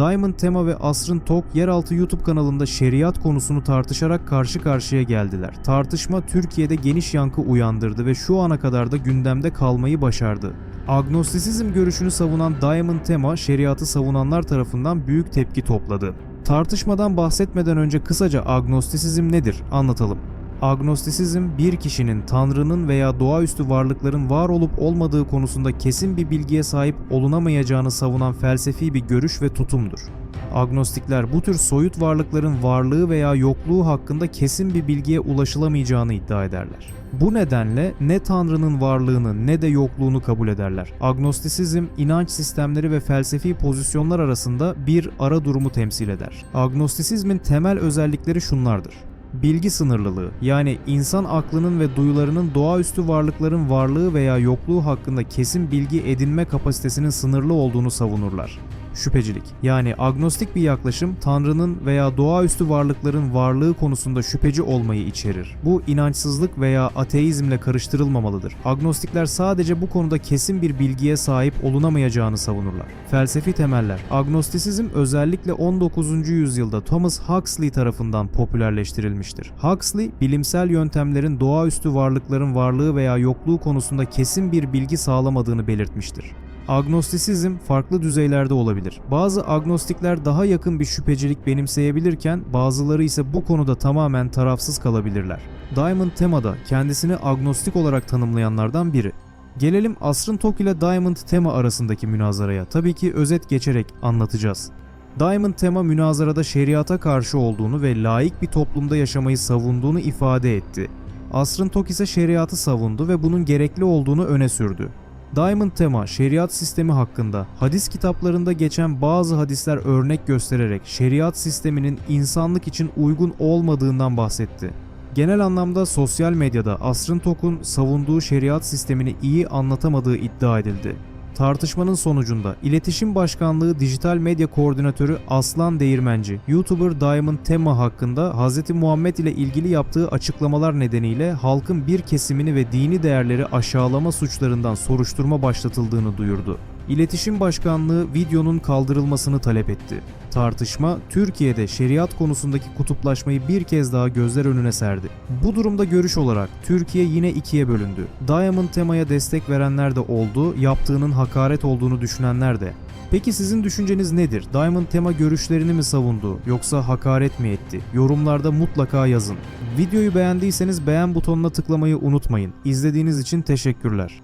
Diamond Tema ve Asrın Tok yeraltı YouTube kanalında şeriat konusunu tartışarak karşı karşıya geldiler. Tartışma Türkiye'de geniş yankı uyandırdı ve şu ana kadar da gündemde kalmayı başardı. Agnostisizm görüşünü savunan Diamond Tema, şeriatı savunanlar tarafından büyük tepki topladı. Tartışmadan bahsetmeden önce kısaca agnostisizm nedir anlatalım. Agnostisizm bir kişinin Tanrı'nın veya doğaüstü varlıkların var olup olmadığı konusunda kesin bir bilgiye sahip olunamayacağını savunan felsefi bir görüş ve tutumdur. Agnostikler bu tür soyut varlıkların varlığı veya yokluğu hakkında kesin bir bilgiye ulaşılamayacağını iddia ederler. Bu nedenle ne Tanrı'nın varlığını ne de yokluğunu kabul ederler. Agnostisizm, inanç sistemleri ve felsefi pozisyonlar arasında bir ara durumu temsil eder. Agnostisizmin temel özellikleri şunlardır. Bilgi sınırlılığı yani insan aklının ve duyularının doğaüstü varlıkların varlığı veya yokluğu hakkında kesin bilgi edinme kapasitesinin sınırlı olduğunu savunurlar. Şüphecilik yani agnostik bir yaklaşım Tanrı'nın veya doğaüstü varlıkların varlığı konusunda şüpheci olmayı içerir. Bu inançsızlık veya ateizmle karıştırılmamalıdır. Agnostikler sadece bu konuda kesin bir bilgiye sahip olunamayacağını savunurlar. Felsefi temeller Agnostisizm özellikle 19. yüzyılda Thomas Huxley tarafından popülerleştirilmiştir. Huxley, bilimsel yöntemlerin doğaüstü varlıkların varlığı veya yokluğu konusunda kesin bir bilgi sağlamadığını belirtmiştir. Agnostisizm farklı düzeylerde olabilir. Bazı agnostikler daha yakın bir şüphecilik benimseyebilirken bazıları ise bu konuda tamamen tarafsız kalabilirler. Diamond Tema'da kendisini agnostik olarak tanımlayanlardan biri. Gelelim Asrın Tok ile Diamond Tema arasındaki münazaraya. Tabii ki özet geçerek anlatacağız. Diamond Tema münazarada şeriata karşı olduğunu ve laik bir toplumda yaşamayı savunduğunu ifade etti. Asrın Tok ise şeriatı savundu ve bunun gerekli olduğunu öne sürdü. Diamond Tema şeriat sistemi hakkında hadis kitaplarında geçen bazı hadisler örnek göstererek şeriat sisteminin insanlık için uygun olmadığından bahsetti. Genel anlamda sosyal medyada Asrın Tok'un savunduğu şeriat sistemini iyi anlatamadığı iddia edildi. Tartışmanın sonucunda İletişim Başkanlığı Dijital Medya Koordinatörü Aslan Değirmenci, YouTuber Diamond Tema hakkında Hz. Muhammed ile ilgili yaptığı açıklamalar nedeniyle halkın bir kesimini ve dini değerleri aşağılama suçlarından soruşturma başlatıldığını duyurdu. İletişim Başkanlığı videonun kaldırılmasını talep etti. Tartışma Türkiye'de şeriat konusundaki kutuplaşmayı bir kez daha gözler önüne serdi. Bu durumda görüş olarak Türkiye yine ikiye bölündü. Diamond temaya destek verenler de oldu, yaptığının hakaret olduğunu düşünenler de. Peki sizin düşünceniz nedir? Diamond tema görüşlerini mi savundu yoksa hakaret mi etti? Yorumlarda mutlaka yazın. Videoyu beğendiyseniz beğen butonuna tıklamayı unutmayın. İzlediğiniz için teşekkürler.